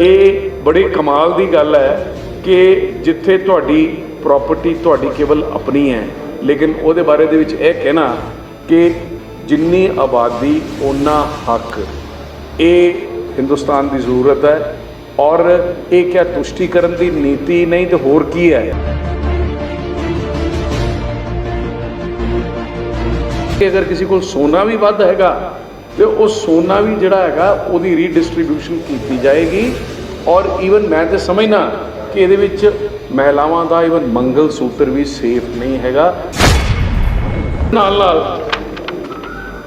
ਇਹ ਬੜੀ ਕਮਾਲ ਦੀ ਗੱਲ ਹੈ ਕਿ ਜਿੱਥੇ ਤੁਹਾਡੀ ਪ੍ਰਾਪਰਟੀ ਤੁਹਾਡੀ ਕੇਵਲ ਆਪਣੀ ਹੈ, ਲੇਕਿਨ ਉਹਦੇ ਬਾਰੇ ਦੇ ਵਿੱਚ ਇਹ ਕਹਿਣਾ ਕਿ ਜਿੰਨੀ ਆਬਾਦੀ ਓਨਾ ਹੱਕ। ਇਹ ਹਿੰਦੁਸਤਾਨ ਦੀ ਜ਼ਰੂਰਤ ਹੈ ਔਰ ਇਹ ਕਿਆ ਤੁਸ਼ਟੀਕਰਨ ਦੀ ਨੀਤੀ ਨਹੀਂ ਤੇ ਹੋਰ ਕੀ ਹੈ? ਕਿ ਅਗਰ ਕਿਸੇ ਕੋਲ ਸੋਨਾ ਵੀ ਵੱਧ ਹੈਗਾ ਤੇ ਉਹ ਸੋਨਾ ਵੀ ਜਿਹੜਾ ਹੈਗਾ, ਉਹਦੀ ਰੀਡਿਸਟ੍ਰੀਬਿਊਸ਼ਨ ਕੀਤੀ ਜਾਏਗੀ। ਔਰ ਈਵਨ ਮੈਂ ਤੇ ਸਮਝਣਾ ਕਿ ਇਹਦੇ ਵਿੱਚ ਮਹਿਲਾਵਾਂ ਦਾ ਈਵਨ ਮੰਗਲ ਸੂਤਰ ਵੀ ਸੇਫ ਨਹੀਂ ਹੈਗਾ। ਨਾਲ ਨਾਲ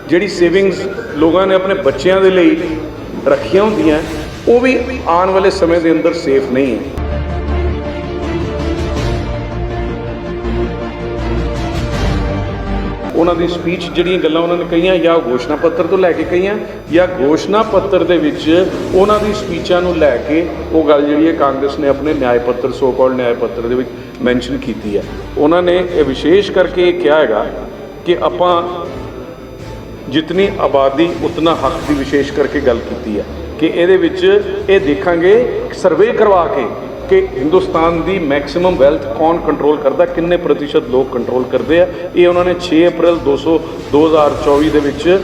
ਜਿਹੜੀ ਸੇਵਿੰਗਸ ਲੋਕਾਂ ਨੇ ਆਪਣੇ ਬੱਚਿਆਂ ਦੇ ਲਈ ਰੱਖੀਆਂ ਹੁੰਦੀਆਂ, ਉਹ ਵੀ ਆਉਣ ਵਾਲੇ ਸਮੇਂ ਦੇ ਅੰਦਰ ਸੇਫ ਨਹੀਂ ਹੈ। ਉਹਨਾਂ ਦੀ ਸਪੀਚ ਜਿਹੜੀਆਂ ਗੱਲਾਂ ਉਹਨਾਂ ਨੇ ਕਹੀਆਂ, ਜਾਂ ਘੋਸ਼ਣਾ ਪੱਤਰ ਤੋਂ ਲੈ ਕੇ ਕਹੀਆਂ, ਜਾਂ ਘੋਸ਼ਣਾ ਪੱਤਰ ਦੇ ਵਿੱਚ ਉਹਨਾਂ ਦੀ ਸਪੀਚਾਂ ਨੂੰ ਲੈ ਕੇ ਉਹ ਗੱਲ ਜਿਹੜੀ ਹੈ ਕਾਂਗਰਸ ਨੇ ਆਪਣੇ ਨਿਆਂ ਪੱਤਰ ਸੋ ਕਾਲ ਨਿਆਂ ਪੱਤਰ ਦੇ ਵਿੱਚ ਮੈਂਸ਼ਨ ਕੀਤੀ ਹੈ। ਉਹਨਾਂ ਨੇ ਇਹ ਵਿਸ਼ੇਸ਼ ਕਰਕੇ ਇਹ ਕਿਹਾ ਹੈਗਾ ਕਿ ਆਪਾਂ ਜਿਤਨੀ ਆਬਾਦੀ, ਉਤਨਾ ਹੱਕ ਦੀ ਵਿਸ਼ੇਸ਼ ਕਰਕੇ ਗੱਲ ਕੀਤੀ ਹੈ ਕਿ ਇਹਦੇ ਵਿੱਚ ਇਹ ਦੇਖਾਂਗੇ, ਸਰਵੇ ਕਰਵਾ ਕੇ ਕਿ ਹਿੰਦੁਸਤਾਨ ਦੀ ਮੈਕਸਿਮਮ ਵੈਲਥ ਕੌਣ ਕੰਟਰੋਲ ਕਰਦਾ, ਕਿੰਨੇ ਪ੍ਰਤੀਸ਼ਤ ਲੋਕ ਕੰਟਰੋਲ ਕਰਦੇ ਆ? ਇਹ ਉਹਨਾਂ ਨੇ 6 ਅਪ੍ਰੈਲ 200 2024 ਦੇ ਵਿੱਚ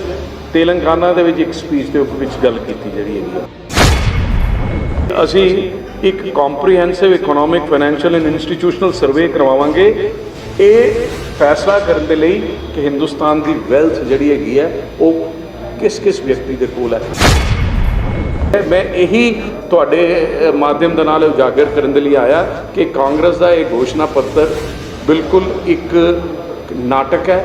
ਤੇਲੰਗਾਨਾ ਦੇ ਵਿੱਚ ਇੱਕ ਸਪੀਚ ਦੇ ਉੱਪਰ ਵਿੱਚ ਗੱਲ ਕੀਤੀ ਜਿਹੜੀ ਹੈਗੀ ਆ। ਅਸੀਂ ਇੱਕ comprehensive economic financial and institutional survey ਕਰਵਾਵਾਂਗੇ। ਇਹ ਫੈਸਲਾ ਕਰਨ ਦੇ ਲਈ ਕਿ ਹਿੰਦੁਸਤਾਨ ਦੀ ਵੈਲਥ ਜਿਹੜੀ ਹੈਗੀ ਹੈ ਉਹ ਕਿਸ ਕਿਸ ਵਿਅਕਤੀ ਦੇ ਕੋਲ ਹੈ ਮੈਂ ਇਹੀ ਤੁਹਾਡੇ ਮਾਧਿਅਮ ਦੇ ਨਾਲ ਉਜਾਗਰ ਕਰਨ ਦੇ ਲਈ ਆਇਆ ਕਿ ਕਾਂਗਰਸ ਦਾ ਇਹ ਘੋਸ਼ਣਾ ਪੱਤਰ ਬਿਲਕੁਲ ਇੱਕ ਨਾਟਕ ਹੈ।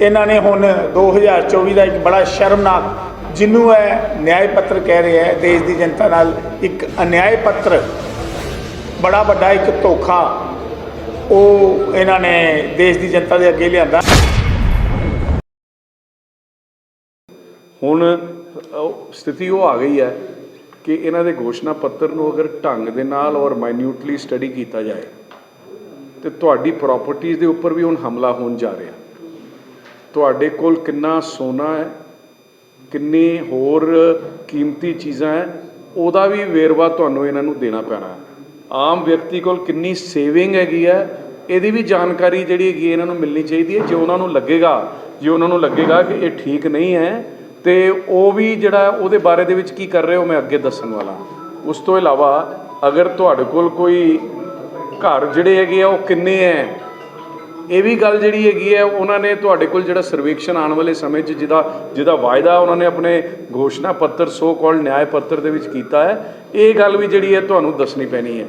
ਇਹਨਾਂ ਨੇ ਹੁਣ 2024 ਦਾ ਇੱਕ ਬੜਾ ਸ਼ਰਮਨਾਕ, ਜਿਹਨੂੰ ਇਹ ਨਿਆਂ ਪੱਤਰ ਕਹਿ ਰਿਹਾ ਹੈ, ਦੇਸ਼ ਦੀ ਜਨਤਾ ਨਾਲ ਇੱਕ ਅਨਿਆਏ ਪੱਤਰ, ਬੜਾ ਵੱਡਾ ਇੱਕ ਧੋਖਾ, ਉਹ ਇਹਨਾਂ ਨੇ ਦੇਸ਼ ਦੀ ਜਨਤਾ ਦੇ ਅੱਗੇ ਲਿਆਂਦਾ। ਹੁਣ ਸਥਿਤੀ ਉਹ ਆ ਗਈ ਹੈ ਕਿ ਇਹਨਾਂ ਦੇ ਘੋਸ਼ਣਾ ਪੱਤਰ ਨੂੰ ਅਗਰ ਢੰਗ ਦੇ ਨਾਲ ਔਰ ਮਾਈਨਿਊਟਲੀ ਸਟੱਡੀ ਕੀਤਾ ਜਾਏ, ਤੇ ਤੁਹਾਡੀ ਪ੍ਰਾਪਰਟੀਆਂ ਦੇ ਉੱਪਰ ਵੀ ਹੁਣ ਹਮਲਾ ਹੋਣ ਜਾ ਰਿਹਾ। ਤੁਹਾਡੇ ਕੋਲ ਕਿੰਨਾ ਸੋਨਾ ਹੈ, ਕਿੰਨੀ ਹੋਰ ਕੀਮਤੀ ਚੀਜ਼ਾਂ ਹੈ, ਉਹਦਾ ਵੀ ਵੇਰਵਾ ਤੁਹਾਨੂੰ ਇਹਨਾਂ ਨੂੰ ਦੇਣਾ ਪੈਣਾ ਆਮ ਵਿਅਕਤੀ ਕੋਲ ਕਿੰਨੀ ਸੇਵਿੰਗ ਹੈਗੀ ਹੈ, ਇਹਦੀ ਵੀ ਜਾਣਕਾਰੀ ਜਿਹੜੀ ਹੈਗੀ ਹੈ, ਇਹਨਾਂ ਨੂੰ ਮਿਲਣੀ ਚਾਹੀਦੀ ਹੈ। ਜੇ ਉਹਨਾਂ ਨੂੰ ਲੱਗੇਗਾ, ਜੇ ਉਹਨਾਂ ਨੂੰ ਲੱਗੇਗਾ ਕਿ ਇਹ ਠੀਕ ਨਹੀਂ ਹੈ ਤੇ ਉਹ ਵੀ ਜਿਹੜਾ ਉਹਦੇ ਬਾਰੇ ਦੇ ਵਿੱਚ ਕੀ ਕਰ ਰਹੇ ਹੋ, ਮੈਂ ਅੱਗੇ ਦੱਸਣ ਵਾਲਾ। ਉਸ ਤੋਂ ਇਲਾਵਾ ਅਗਰ ਤੁਹਾਡੇ ਕੋਲ ਕੋਈ ਘਰ ਜਿਹੜੇ ਹੈਗੇ ਆ, ਉਹ ਕਿੰਨੇ ਹੈ ਇਹ ਵੀ ਗੱਲ ਜਿਹੜੀ ਹੈਗੀ ਹੈ ਉਹਨਾਂ ਨੇ ਤੁਹਾਡੇ ਕੋਲ ਜਿਹੜਾ ਸਰਵੇਖਣ ਆਉਣ ਵਾਲੇ ਸਮੇਂ 'ਚ ਜਿਹਦਾ ਜਿਹਦਾ ਵਾਅਦਾ ਉਹਨਾਂ ਨੇ ਆਪਣੇ ਘੋਸ਼ਣਾ ਪੱਤਰ ਸੋ ਕਾਲ ਨਿਆਂ ਪੱਤਰ ਦੇ ਵਿੱਚ ਕੀਤਾ ਹੈ ਇਹ ਗੱਲ ਵੀ ਜਿਹੜੀ ਹੈ ਤੁਹਾਨੂੰ ਦੱਸਣੀ ਪੈਣੀ ਹੈ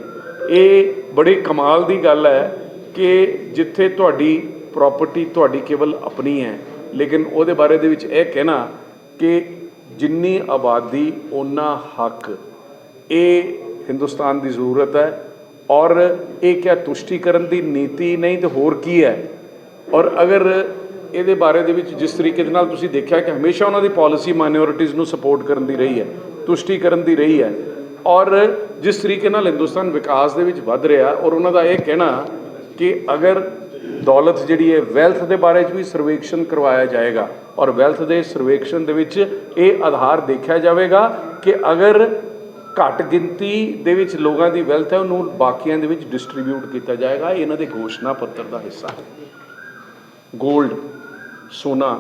ਇਹ ਬੜੀ ਕਮਾਲ ਦੀ ਗੱਲ ਹੈ ਕਿ ਜਿੱਥੇ ਤੁਹਾਡੀ ਪ੍ਰਾਪਰਟੀ ਤੁਹਾਡੀ ਕੇਵਲ ਆਪਣੀ ਹੈ ਲੇਕਿਨ ਉਹਦੇ ਬਾਰੇ ਦੇ ਵਿੱਚ ਇਹ ਕਹਿਣਾ ਕਿ ਜਿੰਨੀ ਆਬਾਦੀ ਉਨਾ ਹੱਕ। ਇਹ ਹਿੰਦੁਸਤਾਨ ਦੀ ਜ਼ਰੂਰਤ ਹੈ ਔਰ ਇਹ ਕਿਆ ਤੁਸ਼ਟੀਕਰਨ ਦੀ ਨੀਤੀ ਨਹੀਂ ਤੇ ਹੋਰ ਕੀ ਹੈ? ਔਰ ਅਗਰ ਇਹਦੇ ਬਾਰੇ ਦੇ ਵਿੱਚ ਜਿਸ ਤਰੀਕੇ ਦੇ ਨਾਲ ਤੁਸੀਂ ਦੇਖਿਆ ਕਿ ਹਮੇਸ਼ਾ ਉਹਨਾਂ ਦੀ ਪਾਲਿਸੀ ਮਾਈਨੋਰਿਟੀਜ਼ ਨੂੰ ਸਪੋਰਟ ਕਰਨ ਦੀ ਰਹੀ ਹੈ, ਤੁਸ਼ਟੀਕਰਨ ਦੀ ਰਹੀ ਹੈ, ਔਰ ਜਿਸ ਤਰੀਕੇ ਨਾਲ ਹਿੰਦੁਸਤਾਨ ਵਿਕਾਸ ਦੇ ਵਿੱਚ ਵੱਧ ਰਿਹਾ, ਔਰ ਉਹਨਾਂ ਦਾ ਇਹ ਕਹਿਣਾ ਕਿ ਅਗਰ ਦੌਲਤ ਜਿਹੜੀ ਹੈ ਵੈਲਥ ਦੇ ਬਾਰੇ 'ਚ ਵੀ ਸਰਵੇਖਣ ਕਰਵਾਇਆ ਜਾਏਗਾ। ਔਰ ਵੈਲਥ ਦੇ ਸਰਵੇਖਣ ਦੇ ਵਿੱਚ ਇਹ ਆਧਾਰ ਦੇਖਿਆ ਜਾਵੇਗਾ ਕਿ ਅਗਰ ਘੱਟ ਗਿਣਤੀ ਦੇ ਵਿੱਚ ਲੋਕਾਂ ਦੀ ਵੈਲਥ ਹੈ, ਉਹਨੂੰ ਬਾਕੀਆਂ ਦੇ ਵਿੱਚ ਡਿਸਟ੍ਰੀਬਿਊਟ ਕੀਤਾ ਜਾਏਗਾ। ਇਹਨਾਂ ਦੇ ਘੋਸ਼ਣਾ ਪੱਤਰ ਦਾ ਹਿੱਸਾ ਹੈ। 골ਡ ਸੋਨਾ,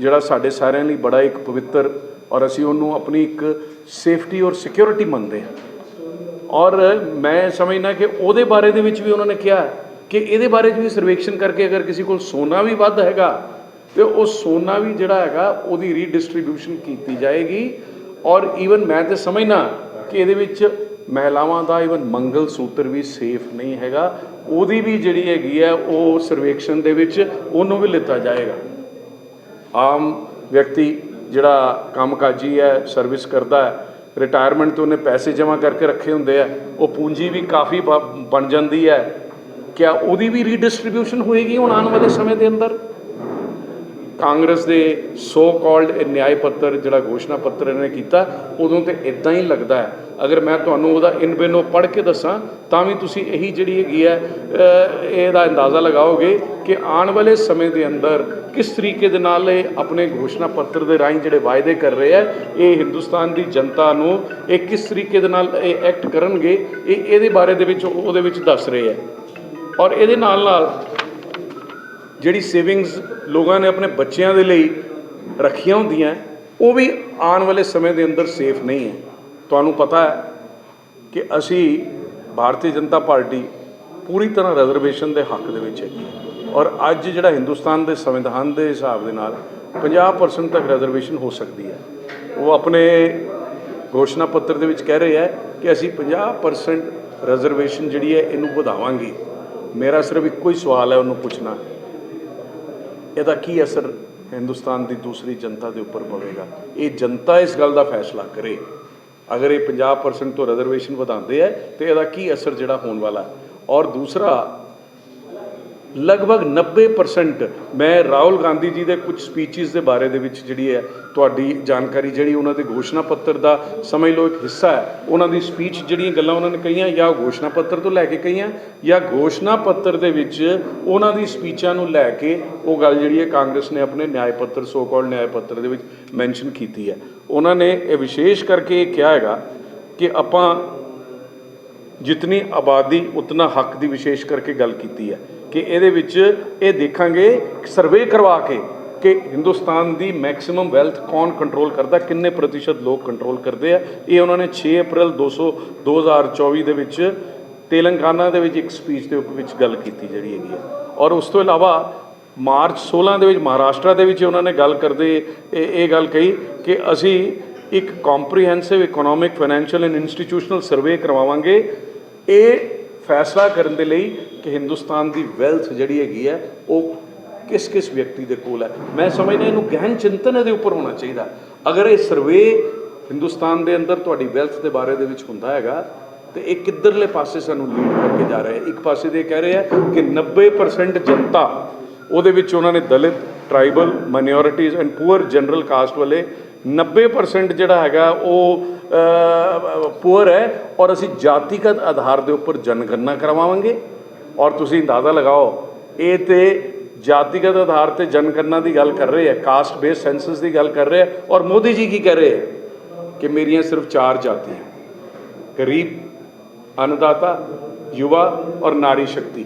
ਜਿਹੜਾ ਸਾਡੇ ਸਾਰਿਆਂ ਲਈ ਬੜਾ ਇੱਕ ਪਵਿੱਤਰ ਔਰ ਅਸੀਂ ਉਹਨੂੰ ਆਪਣੀ ਇੱਕ ਸੇਫਟੀ ਔਰ ਸਿਕਿਉਰਿਟੀ ਮੰਨਦੇ ਹਾਂ। ਔਰ ਮੈਂ ਸਮਝਦਾ ਕਿ ਉਹਦੇ ਬਾਰੇ ਦੇ ਵਿੱਚ ਵੀ ਉਹਨਾਂ ਨੇ ਕਿਹਾ ਕਿ ਇਹਦੇ ਬਾਰੇ 'ਚ ਵੀ ਸਰਵੇਖਣ ਕਰਕੇ ਅਗਰ ਕਿਸੇ ਕੋਲ ਸੋਨਾ ਵੀ ਵੱਧ ਹੈਗਾ, ਤੇ ਉਹ ਸੋਨਾ ਵੀ ਜਿਹੜਾ ਹੈਗਾ, ਉਹਦੀ ਰੀਡਿਸਟ੍ਰੀਬਿਊਸ਼ਨ ਕੀਤੀ ਜਾਏਗੀ। ਔਰ ਈਵਨ ਮੈਂ ਤੇ ਸਮਝਣਾ ਕਿ ਇਹਦੇ ਵਿੱਚ ਮਹਿਲਾਵਾਂ ਦਾ ਈਵਨ ਮੰਗਲ ਸੂਤਰ ਵੀ ਸੇਫ ਨਹੀਂ ਹੈਗਾ। ਉਹਦੀ ਵੀ ਜਿਹੜੀ ਹੈਗੀ ਹੈ, ਉਹ ਸਰਵੇਖਣ ਦੇ ਵਿੱਚ ਉਹਨੂੰ ਵੀ ਲਿੱਤਾ ਜਾਏਗਾ। ਆਮ ਵਿਅਕਤੀ ਜਿਹੜਾ ਕੰਮਕਾਜੀ ਹੈ ਸਰਵਿਸ ਕਰਦਾ ਹੈ ਰਿਟਾਇਰਮੈਂਟ ਤੋਂ ਉਹਨੇ ਪੈਸੇ ਜਮ੍ਹਾਂ ਕਰਕੇ ਰੱਖੇ ਹੁੰਦੇ ਆ, ਉਹ ਪੂੰਜੀ ਵੀ ਕਾਫੀ ਬ- ਬਣ ਜਾਂਦੀ ਹੈ। ਕਿਆ ਉਹਦੀ ਵੀ ਰੀਡਿਸਟ੍ਰੀਬਿਊਸ਼ਨ ਹੋਏਗੀ ਹੁਣ ਆਉਣ ਵਾਲੇ ਸਮੇਂ ਦੇ ਅੰਦਰ? ਕਾਂਗਰਸ ਦੇ ਸੋ ਕਾਲਡ ਨਿਆਇ ਪੱਤਰ, ਜਿਹੜਾ ਘੋਸ਼ਣਾ ਪੱਤਰ ਇਹਨੇ ਕੀਤਾ, ਉਦੋਂ ਤੇ ਇਦਾਂ ਹੀ ਲੱਗਦਾ ਹੈ। ਅਗਰ ਮੈਂ ਤੁਹਾਨੂੰ ਉਹਦਾ ਇਨ ਬਿਨੋ ਪੜ੍ਹ ਕੇ ਦੱਸਾਂ, ਤਾਂ ਵੀ ਤੁਸੀਂ ਇਹੀ ਜਿਹੜੀ ਹੈਗੀ ਹੈ ਇਹਦਾ ਅੰਦਾਜ਼ਾ ਲਗਾਓਗੇ ਕਿ ਆਉਣ ਵਾਲੇ ਸਮੇਂ ਦੇ ਅੰਦਰ ਕਿਸ ਤਰੀਕੇ ਦੇ ਨਾਲ ਇਹ ਆਪਣੇ ਘੋਸ਼ਣਾ ਪੱਤਰ ਦੇ ਰਾਹੀਂ ਜਿਹੜੇ ਵਾਅਦੇ ਕਰ ਰਹੇ ਹੈ, ਇਹ ਹਿੰਦੁਸਤਾਨ ਦੀ ਜਨਤਾ ਨੂੰ ਇਹ ਕਿਸ ਤਰੀਕੇ ਦੇ ਨਾਲ ਇਹ ਐਕਟ ਕਰਨਗੇ, ਇਹ ਇਹਦੇ ਬਾਰੇ ਦੇ ਵਿੱਚ, ਉਹਦੇ ਵਿੱਚ ਦੱਸ ਰਹੇ ਹੈ। ਔਰ ਇਹਦੇ ਨਾਲ ਨਾਲ ਜਿਹੜੀ ਸੇਵਿੰਗਸ ਲੋਕਾਂ ਨੇ ਆਪਣੇ ਬੱਚਿਆਂ ਦੇ ਲਈ ਰੱਖੀਆਂ ਹੁੰਦੀਆਂ, ਉਹ ਵੀ ਆਉਣ ਵਾਲੇ ਸਮੇਂ ਦੇ ਅੰਦਰ ਸੇਫ ਨਹੀਂ ਹੈ। ਤੁਹਾਨੂੰ ਪਤਾ ਹੈ ਕਿ ਅਸੀਂ ਭਾਰਤੀ ਜਨਤਾ ਪਾਰਟੀ ਪੂਰੀ ਤਰ੍ਹਾਂ ਰਿਜ਼ਰਵੇਸ਼ਨ ਦੇ ਹੱਕ ਦੇ ਵਿੱਚ ਹੈਗੀ ਹੈ। ਔਰ ਅੱਜ ਜਿਹੜਾ ਹਿੰਦੁਸਤਾਨ ਦੇ ਸੰਵਿਧਾਨ ਦੇ ਹਿਸਾਬ ਦੇ ਨਾਲ 50% ਤੱਕ ਰਿਜ਼ਰਵੇਸ਼ਨ ਹੋ ਸਕਦੀ ਹੈ। ਉਹ ਆਪਣੇ ਘੋਸ਼ਣਾ ਪੱਤਰ ਦੇ ਵਿੱਚ ਕਹਿ ਰਹੇ ਹੈ ਕਿ ਅਸੀਂ 50% ਰਿਜ਼ਰਵੇਸ਼ਨ ਜਿਹੜੀ ਹੈ, ਇਹਨੂੰ ਵਧਾਵਾਂਗੇ। ਮੇਰਾ ਸਿਰਫ ਇੱਕੋ ਹੀ ਸਵਾਲ ਹੈ, ਉਹਨੂੰ ਪੁੱਛਣਾ। ਇਹਦਾ ਕੀ ਅਸਰ ਹਿੰਦੁਸਤਾਨ ਦੀ ਦੂਸਰੀ ਜਨਤਾ ਦੇ ਉੱਪਰ ਪਵੇਗਾ? ਇਹ ਜਨਤਾ ਇਸ ਗੱਲ ਦਾ ਫੈਸਲਾ ਕਰੇ। ਅਗਰ ਇਹ 50% ਤੋਂ ਰਿਜ਼ਰਵੇਸ਼ਨ ਵਧਾਉਂਦੇ ਹੈ ਤੇ ਇਹਦਾ ਕੀ ਅਸਰ ਜਿਹੜਾ ਹੋਣ ਵਾਲਾ? ਔਰ ਦੂਸਰਾ ਲਗਭਗ 90% ਮੈਂ ਰਾਹੁਲ ਗਾਂਧੀ ਜੀ ਦੇ ਕੁਝ ਸਪੀਚਸ ਦੇ ਬਾਰੇ ਦੇ ਵਿੱਚ ਜਿਹੜੀ ਹੈ ਤੁਹਾਡੀ ਜਾਣਕਾਰੀ, ਜਿਹੜੀ ਉਹਨਾਂ ਦੇ ਘੋਸ਼ਣਾ ਪੱਤਰ ਦਾ ਸਮਝ ਲਓ ਇੱਕ ਹਿੱਸਾ ਹੈ, ਉਹਨਾਂ ਦੀ ਸਪੀਚ ਜਿਹੜੀਆਂ ਗੱਲਾਂ ਉਹਨਾਂ ਨੇ ਕਹੀਆਂ, ਜਾਂ ਘੋਸ਼ਣਾ ਪੱਤਰ ਤੋਂ ਲੈ ਕੇ ਕਹੀਆਂ, ਜਾਂ ਘੋਸ਼ਣਾ ਪੱਤਰ ਦੇ ਵਿੱਚ ਉਹਨਾਂ ਦੀ ਸਪੀਚਾਂ ਨੂੰ ਲੈ ਕੇ ਉਹ ਗੱਲ ਜਿਹੜੀ ਹੈ ਕਾਂਗਰਸ ਨੇ ਆਪਣੇ ਨਿਆਂ ਪੱਤਰ ਸੋ ਕਾਲਡ ਨਿਆਂ ਪੱਤਰ ਦੇ ਵਿੱਚ ਮੈਂਸ਼ਨ ਕੀਤੀ ਹੈ। ਉਹਨਾਂ ਨੇ ਇਹ ਵਿਸ਼ੇਸ਼ ਕਰਕੇ ਇਹ ਕਿਹਾ ਹੈਗਾ ਕਿ ਆਪਾਂ ਜਿਤਨੀ ਆਬਾਦੀ ਉਤਨਾ ਹੱਕ ਦੀ ਵਿਸ਼ੇਸ਼ ਕਰਕੇ ਗੱਲ ਕੀਤੀ ਹੈ ਕਿ ਇਹਦੇ ਵਿੱਚ ਇਹ ਦੇਖਾਂਗੇ ਸਰਵੇ ਕਰਵਾ ਕੇ ਕਿ ਹਿੰਦੁਸਤਾਨ ਦੀ ਮੈਕਸਿਮਮ ਵੈਲਥ ਕੌਣ ਕੰਟਰੋਲ ਕਰਦਾ, ਕਿੰਨੇ ਪ੍ਰਤੀਸ਼ਤ ਲੋਕ ਕੰਟਰੋਲ ਕਰਦੇ ਆ। ਇਹ ਉਹਨਾਂ ਨੇ 6 ਅਪ੍ਰੈਲ 200 2024 ਦੇ ਵਿੱਚ ਤੇਲੰਗਾਨਾ ਦੇ ਵਿੱਚ ਇੱਕ ਸਪੀਚ ਦੇ ਉੱਪ ਵਿੱਚ ਗੱਲ ਕੀਤੀ ਜਿਹੜੀ ਹੈਗੀ ਹੈ। ਔਰ ਉਸ ਤੋਂ ਇਲਾਵਾ ਮਾਰਚ 16 ਦੇ ਵਿੱਚ ਮਹਾਰਾਸ਼ਟਰ ਦੇ ਵਿੱਚ ਉਹਨਾਂ ਨੇ ਗੱਲ ਕਰਦੇ ਇਹ ਇਹ ਗੱਲ ਕਹੀ ਕਿ ਅਸੀਂ ਇੱਕ comprehensive economic financial and institutional survey ਕਰਵਾਵਾਂਗੇ। ਇਹ ਫੈਸਲਾ ਕਰਨ ਦੇ ਲਈ ਕਿ ਹਿੰਦੁਸਤਾਨ ਦੀ ਵੈਲਥ ਜਿਹੜੀ ਹੈਗੀ ਹੈ, ਉਹ ਕਿਸ ਕਿਸ ਵਿਅਕਤੀ ਦੇ ਕੋਲ ਹੈ। ਮੈਂ ਸਮਝਦਾ ਇਹਨੂੰ ਗਹਿਨ ਚਿੰਤਨ ਇਹਦੇ ਉੱਪਰ ਹੋਣਾ ਚਾਹੀਦਾ। ਅਗਰ ਇਹ ਸਰਵੇ ਹਿੰਦੁਸਤਾਨ ਦੇ ਅੰਦਰ ਤੁਹਾਡੀ ਵੈਲਥ ਦੇ ਬਾਰੇ ਦੇ ਵਿੱਚ ਹੁੰਦਾ ਹੈਗਾ, ਤੇ ਇਹ ਕਿੱਧਰਲੇ ਪਾਸੇ ਸਾਨੂੰ ਲੀਡ ਕਰਕੇ ਜਾ ਰਿਹਾ ਹੈ? ਇੱਕ ਪਾਸੇ ਦੇ ਕਹਿ ਰਹੇ ਆ ਕਿ 90% ਜਨਤਾ ਉਹਦੇ ਵਿੱਚ ਉਹਨਾਂ ਨੇ Dalit tribal minorities and poor general caste ਵਾਲੇ 90% ਜਿਹੜਾ ਹੈਗਾ ਉਹ ਪੂਅਰ ਹੈ ਔਰ ਅਸੀਂ ਜਾਤੀਗਤ ਆਧਾਰ ਦੇ ਉੱਪਰ ਜਨਗਣਨਾ ਕਰਵਾਵਾਂਗੇ। ਔਰ ਤੁਸੀਂ ਅੰਦਾਜ਼ਾ ਲਗਾਓ, ਇਹ ਤੇ ਜਾਤੀਗਤ ਆਧਾਰ ਤੇ ਜਨਗਣਨਾ ਦੀ ਗੱਲ ਕਰ ਰਹੇ ਹੈ ਕਾਸਟ ਬੇਸ ਸੈਂਸਸ ਦੀ ਗੱਲ ਕਰ ਰਹੇ ਹੈ ਔਰ ਮੋਦੀ ਜੀ ਕੀ ਕਹਿ ਰਹੇ ਹੈ? ਕਿ ਮੇਰੀਆਂ ਸਿਰਫ ਚਾਰ ਜਾਤੀਆਂ, ਗਰੀਬ, ਅੰਨਦਾਤਾ, ਯੁਵਾ ਔਰ ਨਾਰੀ ਸ਼ਕਤੀ।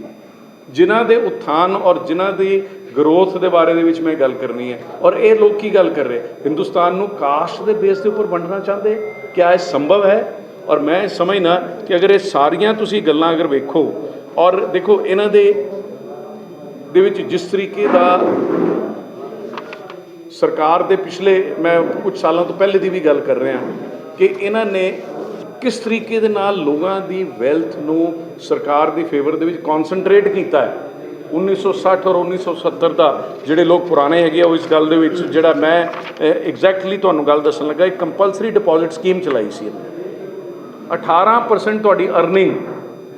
ਜਿਨ੍ਹਾਂ ਦੇ ਉત્ਥਾਨ ਔਰ ਜਿਨ੍ਹਾਂ ਦੀ ਗਰੋਥ ਦੇ ਬਾਰੇ ਦੇ ਵਿੱਚ ਮੈਂ ਗੱਲ ਕਰਨੀ ਹੈ। ਔਰ ਇਹ ਲੋਕ ਕੀ ਗੱਲ ਕਰ ਰਹੇ? ਹਿੰਦੁਸਤਾਨ ਨੂੰ ਕਾਸਟ ਦੇ ਬੇਸ ਦੇ ਉੱਪਰ ਵੰਡਣਾ ਚਾਹੁੰਦੇ? ਕਿਆ ਇਹ ਸੰਭਵ ਹੈ? ਔਰ ਮੈਂ ਸਮਝਣਾ ਕਿ ਅਗਰ ਇਹ ਸਾਰੀਆਂ ਤੁਸੀਂ ਗੱਲਾਂ ਅਗਰ ਵੇਖੋ, ਔਰ ਦੇਖੋ ਇਹਨਾਂ ਦੇ ਦੇ ਵਿੱਚ ਜਿਸ ਤਰੀਕੇ ਦਾ ਸਰਕਾਰ ਦੇ ਪਿਛਲੇ, ਮੈਂ ਕੁਝ ਸਾਲਾਂ ਤੋਂ ਪਹਿਲੇ ਦੀ ਵੀ ਗੱਲ ਕਰ ਰਿਹਾ ਕਿ ਇਹਨਾਂ ਨੇ ਕਿਸ ਤਰੀਕੇ ਦੇ ਨਾਲ ਲੋਕਾਂ ਦੀ ਵੈਲਥ ਨੂੰ ਸਰਕਾਰ ਦੀ ਫੇਵਰ ਦੇ ਵਿੱਚ ਕਨਸੈਂਟਰੇਟ ਕੀਤਾ ਹੈ? 1960 ਔਰ 1970 ਦਾ ਜਿਹੜੇ ਲੋਕ ਪੁਰਾਣੇ ਹੈਗੇ ਆ, ਉਹ ਇਸ ਗੱਲ ਦੇ ਵਿੱਚ ਜਿਹੜਾ ਮੈਂ ਐਗਜ਼ੈਕਟਲੀ ਤੁਹਾਨੂੰ ਗੱਲ ਦੱਸਣ ਲੱਗਾ, ਇੱਕ ਕੰਪਲਸਰੀ ਡਿਪੋਜ਼ਿਟ ਸਕੀਮ ਚਲਾਈ ਸੀ ਇਹਨੇ 18% ਤੁਹਾਡੀ ਅਰਨਿੰਗ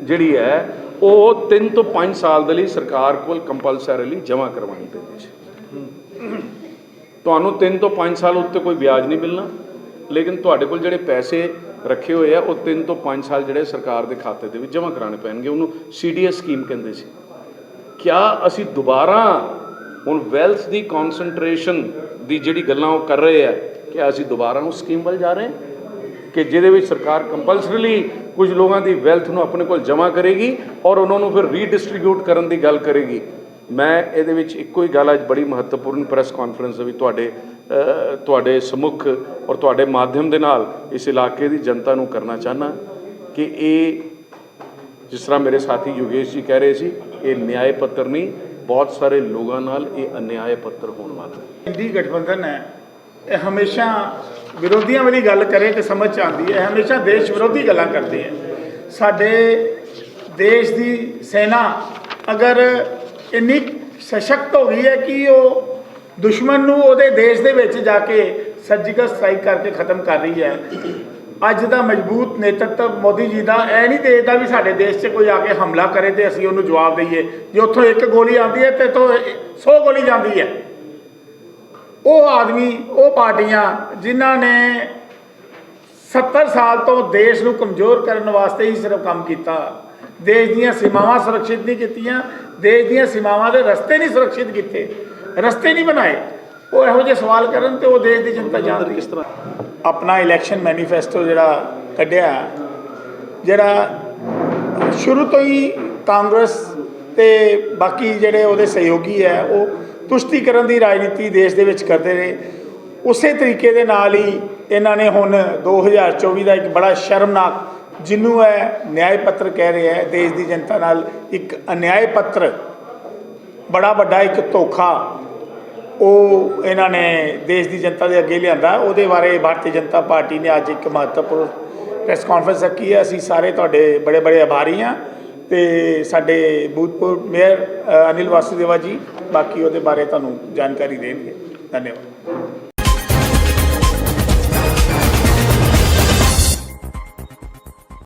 ਜਿਹੜੀ ਹੈ, ਉਹ 3 ਤੋਂ 5 ਸਾਲ ਦੇ ਲਈ ਸਰਕਾਰ ਕੋਲ ਕੰਪਲਸਰੀਲੀ ਜਮ੍ਹਾਂ ਕਰਵਾਉਣੀ ਪੈਂਦੀ ਸੀ। ਤੁਹਾਨੂੰ 3 ਤੋਂ 5 ਸਾਲ ਉੱਤੇ ਕੋਈ ਵਿਆਜ ਨਹੀਂ ਮਿਲਣਾ, ਲੇਕਿਨ ਤੁਹਾਡੇ ਕੋਲ ਜਿਹੜੇ ਪੈਸੇ ਰੱਖੇ ਹੋਏ ਆ, ਉਹ 3 ਤੋਂ 5 ਸਾਲ ਜਿਹੜੇ ਸਰਕਾਰ ਦੇ ਖਾਤੇ ਦੇ ਵਿੱਚ ਜਮ੍ਹਾਂ ਕਰਾਣੇ ਪੈਣਗੇ। ਉਹਨੂੰ ਸੀਡੀਐਸ ਸਕੀਮ ਕਹਿੰਦੇ ਸੀ। ਕਿਆ ਅਸੀਂ ਦੁਬਾਰਾ ਹੁਣ ਵੈਲਥ ਦੀ ਕਨਸੈਂਟਰੇਸ਼ਨ ਦੀ ਜਿਹੜੀ ਗੱਲਾਂ ਉਹ ਕਰ ਰਹੇ ਆ ਕਿ ਅਸੀਂ ਦੁਬਾਰਾ ਉਸ ਸਕੀਮ ਵੱਲ ਜਾ ਰਹੇ? ਕਿ ਜਿਹਦੇ ਵਿੱਚ ਸਰਕਾਰ ਕੰਪਲਸਰੀਲੀ ਕੁਝ ਲੋਕਾਂ ਦੀ ਵੈਲਥ ਨੂੰ ਆਪਣੇ ਕੋਲ ਜਮ੍ਹਾਂ ਕਰੇਗੀ ਔਰ ਉਹਨਾਂ ਨੂੰ ਫਿਰ ਰੀਡਿਸਟ੍ਰੀਬਿਊਟ ਕਰਨ ਦੀ ਗੱਲ ਕਰੇਗੀ। ਮੈਂ ਇਹਦੇ ਵਿੱਚ ਇੱਕੋ ਹੀ ਗੱਲ ਅੱਜ ਬੜੀ ਮਹੱਤਵਪੂਰਨ ਪ੍ਰੈਸ ਕਾਨਫਰੰਸ ਦੇ ਵਿੱਚ ਤੁਹਾਡੇ ਤੁਹਾਡੇ ਸਮੁਖ ਔਰ ਤੁਹਾਡੇ ਮਾਧਿਅਮ ਦੇ ਨਾਲ ਇਸ ਇਲਾਕੇ ਦੀ ਜਨਤਾ ਨੂੰ ਕਰਨਾ ਚਾਹਨਾ ਕਿ ਇਹ, ਜਿਸ ਤਰ੍ਹਾਂ ਮੇਰੇ ਸਾਥੀ ਯੋਗੇਸ਼ ਜੀ ਕਹਿ ਰਹੇ ਸੀ, ਇਹ ਨਿਆਂ ਪੱਤਰ ਨਹੀਂ, ਬਹੁਤ ਸਾਰੇ ਲੋਕਾਂ ਨਾਲ ਇਹ ਅਨਿਆਏ ਪੱਤਰ ਹੋਣ ਵਾਲਾ ਹੈ। ਇੰਡੀ ਗਠਬੰਧਨ ਹੈ, ਇਹ ਹਮੇਸ਼ਾ ਵਿਰੋਧੀਆਂ ਵਾਲੀ ਗੱਲ ਕਰੇ ਤੇ ਸਮਝ 'ਚ ਆਉਂਦੀ ਹੈ ਹਮੇਸ਼ਾ ਦੇਸ਼ ਵਿਰੋਧੀ ਗੱਲਾਂ ਕਰਦੇ ਹੈ। ਸਾਡੇ ਦੇਸ਼ ਦੀ ਸੈਨਾ ਅਗਰ ਇੰਨੀ ਸਸ਼ਕਤ ਹੋ ਗਈ ਹੈ ਕਿ ਉਹ ਦੁਸ਼ਮਣ ਨੂੰ ਉਹਦੇ ਦੇਸ਼ ਦੇ ਵਿੱਚ ਜਾ ਕੇ ਸਰਜੀਕਲ ਸਟ੍ਰਾਈਕ ਕਰਕੇ ਖਤਮ ਕਰ ਰਹੀ ਹੈ। ਅੱਜ ਦਾ ਮਜ਼ਬੂਤ ਨੇਤਰਤਵ ਮੋਦੀ ਜੀ ਦਾ ਇਹ ਨਹੀਂ ਦੇਖਦਾ ਵੀ ਸਾਡੇ ਦੇਸ਼ 'ਚ ਕੋਈ ਆ ਕੇ ਹਮਲਾ ਕਰੇ ਤੇ ਅਸੀਂ ਉਹਨੂੰ ਜਵਾਬ ਦਈਏ। ਜੇ ਉੱਥੋਂ ਇੱਕ ਗੋਲੀ ਆਉਂਦੀ ਹੈ ਤੇ ਤੋਂ 100 ਗੋਲੀ ਜਾਂਦੀ ਹੈ। ਉਹ ਆਦਮੀ, ਉਹ ਪਾਰਟੀਆਂ ਜਿਨ੍ਹਾਂ ਨੇ 70 ਸਾਲ ਤੋਂ ਦੇਸ਼ ਨੂੰ ਕਮਜ਼ੋਰ ਕਰਨ ਵਾਸਤੇ ਹੀ ਸਿਰਫ ਕੰਮ ਕੀਤਾ। ਦੇਸ਼ ਦੀਆਂ ਸੀਮਾਵਾਂ ਸੁਰੱਖਿਅਤ ਨਹੀਂ ਕੀਤੀਆਂ ਦੇਸ਼ ਦੀਆਂ ਸੀਮਾਵਾਂ ਦੇ ਰਸਤੇ ਨਹੀਂ ਸੁਰੱਖਿਅਤ ਕੀਤੇ ਰਸਤੇ ਨਹੀਂ ਬਣਾਏ। ਉਹ ਇਹੋ ਜਿਹੇ ਸਵਾਲ ਕਰਨ ਤੇ ਉਹ ਦੇਸ਼ ਦੀ ਜਨਤਾ ਜਾਣਦੀ ਕਿਸ ਤਰ੍ਹਾਂ? ਆਪਣਾ ਇਲੈਕਸ਼ਨ ਮੈਨੀਫੈਸਟੋ ਜਿਹੜਾ ਕੱਢਿਆ ਜਿਹੜਾ ਸ਼ੁਰੂ ਤੋਂ ਹੀ ਕਾਂਗਰਸ ਤੇ ਬਾਕੀ ਜਿਹੜੇ ਉਹਦੇ ਸਹਿਯੋਗੀ ਹੈ ਉਹ ਤੁਸ਼ਟੀਕਰਨ ਦੀ ਰਾਜਨੀਤੀ ਦੇਸ਼ ਦੇ ਵਿੱਚ ਕਰਦੇ ਰਹੇ। ਉਸੇ ਤਰੀਕੇ ਦੇ ਨਾਲ ਹੀ ਇਹਨਾਂ ਨੇ ਹੁਣ 2024 ਦਾ ਇੱਕ ਬੜਾ ਸ਼ਰਮਨਾਕ ਜਿਹਨੂੰ ਇਹ ਨਿਆਂ ਪੱਤਰ ਕਹਿ ਰਿਹਾ ਹੈ, ਦੇਸ਼ ਦੀ ਜਨਤਾ ਨਾਲ ਇੱਕ ਅਨਿਆਏ ਪੱਤਰ, ਬੜਾ ਵੱਡਾ ਇੱਕ ਧੋਖਾ, ਉਹ ਇਹਨਾਂ ਨੇ ਦੇਸ਼ ਦੀ ਜਨਤਾ ਦੇ ਅੱਗੇ ਲਿਆਂਦਾ। ਉਹਦੇ ਬਾਰੇ ਭਾਰਤੀ ਜਨਤਾ ਪਾਰਟੀ ਨੇ ਅੱਜ ਇੱਕ ਮਹੱਤਵਪੂਰਨ ਪ੍ਰੈਸ ਕਾਨਫਰੰਸ ਰੱਖੀ ਹੈ। ਅਸੀਂ ਸਾਰੇ ਤੁਹਾਡੇ ਬੜੇ ਬੜੇ ਆਭਾਰੀ ਹਾਂ ਤੇ ਸਾਡੇ ਭੂਤਪੂਰਵ ਮੇਅਰ ਅਨਿਲ ਵਾਸੂਦੇਵਾ ਜੀ, ਬਾਕੀ ਉਹਦੇ ਬਾਰੇ ਤੁਹਾਨੂੰ ਜਾਣਕਾਰੀ ਦੇਣਗੇ। ਧੰਨਵਾਦ।